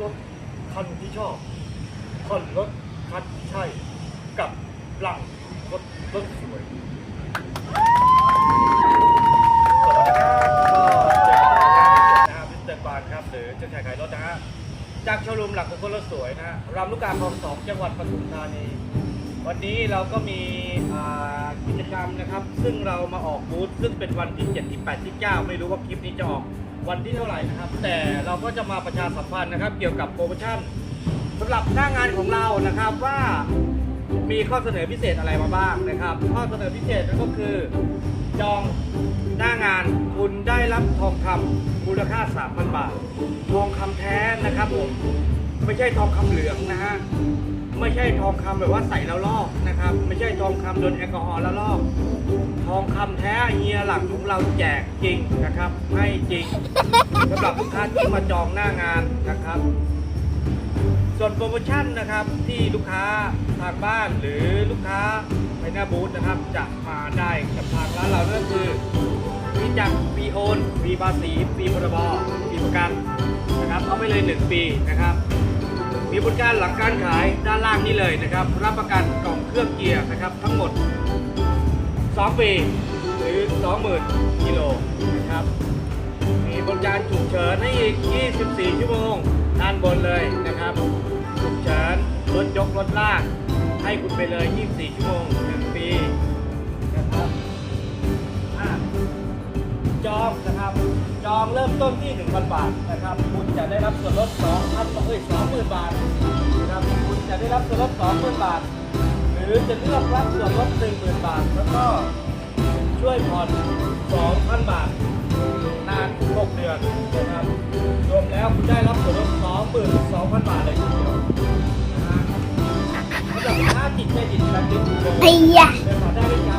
รถคันที่ชอบคันรถคันที่ใช่ กับหลังรถรถสวย สวัสดีครับก็เจอกันนะครับนะริสเรานครับหรือเจ้าชายขารถนะฮะจากโชว์รูมหลักของคนรถสวยนะฮะรามลูกกาคลองสองจังหวัดปทุมธานี วันนี้เราก็มีกิจกรรมนะครับ ซึ่งเรามาออกบูธซึ่งเป็นวันที่ 7 ที่ 8 ที่ 9 ไม่รู้ว่าคลิปนี้จะออก วันที่เท่าไหร่นะครับ แต่เราก็จะมาประชาสัมพันธ์นะครับ เกี่ยวกับโปรโมชั่นสำหรับหน้างานของเรานะครับว่ามีข้อเสนอพิเศษอะไรมาบ้างนะครับ ข้อเสนอพิเศษนั่นก็คือ จองหน้างานคุณได้รับทองคำมูลค่า 3,000 บาท ทองคำแท้นะครับผมไม่ใช่ทองคำเหลืองนะฮะไม่ใช่ทองคำแบบว่าใส่แล้วลอกนะครับ ไม่ใช่ทองคำโดนแอลกอฮอล์แล้วลอก องคำแท้เฮียหลังของเราแจกจริงนะครับ ให้จริงสำหรับลูกค้าที่มาจองหน้างานนะครับ ส่วนโปรโมชั่นนะครับที่ลูกค้าทางบ้านหรือลูกค้าไปหน้าบูธนะครับ จะมาได้กับทางร้านเรานั่นคือมีจักปีโอนปีภาษีปีพรบปีประกันนะครับเอาไปเลย 1 ปีนะครับมีบริการหลังการขายด้านล่างนี้เลยนะครับ รับประกันกล่องเครื่องเกียร์นะครับ ทั้งหมด 2ปีหรือ 20,000กิโลนะครับ มีบริการฉุกเฉินให้อีก 24 ชั่วโมงด้านบนเลยนะครับฉุกเฉินรถยกรถลากให้คุณไปเลย 24 ชั่วโมง1ปีนะครับจองนะครับจองเริ่มต้นที่ 1,000 บาทนะครับ คุณจะได้รับส่วนลด2,000เอ้ย20,000 บาทนะครับคุณจะได้รับส่วนลด20,000 บาท หรือจะเลือกรับส่วนลด10,000 บาท แล้วก็ช่วยผ่อน 2,000 บาท นานถึง6เดือนนะครับรวมแล้วคุณได้รับส่วนลด22,000 บาทเลยทีเดียวนะฮะสำหรับลูกค้าจิตใจจิตแบงค์ลิสต์เลยไอ้ยะเดินผ่านได้ไม่ไกล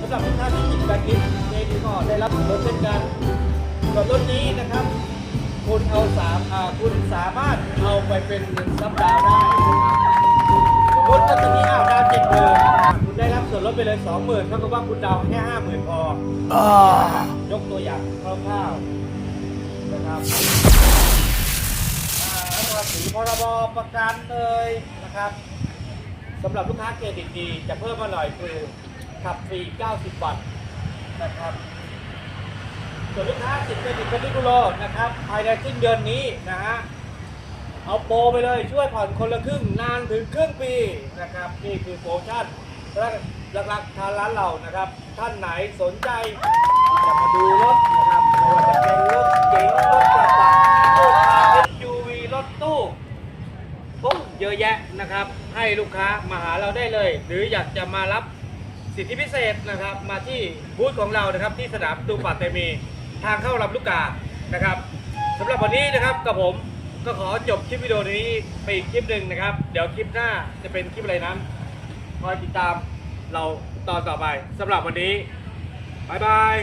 สำหรับลูกค้าที่จิตแบงค์ลิสต์เจดีก็ได้รับส่วนลดเช่นกันส่วนลดนี้นะครับ คุณเอาสามอ่าคุณสามารถเอาไปเป็นเงินซับดาวน์ได้ เลยสองหมื่นเท่ากับว่าคุณดาวน์แค่ห้าหมื่นพอยกตัวอย่างคร่าวๆนะครับอ่าแล้วภาษีพรบประกันเลยนะครับสำหรับลูกค้าเกรดดีๆจะเพิ่มมาหน่อยคือขับฟรี 90 วัตต์นะครับส่วนลูกค้าสิทธิ์เครดิตเครดิตบูโรนะครับภายในสิ้นเดือนนี้นะฮะเอาโปรไปเลยช่วยผ่อนคนละครึ่งนานถึงครึ่งปีนะครับนี่คือโปรโมชั่น หลักๆทางร้านเรานะครับ ท่านไหนสนใจที่จะมาดูรถนะครับไม่ว่าจะเป็นรถเก๋งรถกระบะรถ SUV รถตู้โอ้เยอะแยะนะครับ ให้ลูกค้ามาหาเราได้เลย หรืออยากจะมารับสิทธิพิเศษนะครับ มาที่บูธของเรานะครับ ที่สนามตูปัตเตมีทางเข้าลำลูกกานะครับสำหรับวันนี้นะครับกับผมก็ขอจบคลิปวิดีโอนี้ไปอีกคลิปหนึ่งนะครับ เดี๋ยวคลิปหน้าจะเป็นคลิปอะไรนั้นคอยติดตาม เราตอนต่อไปสำหรับวันนี้บายบาย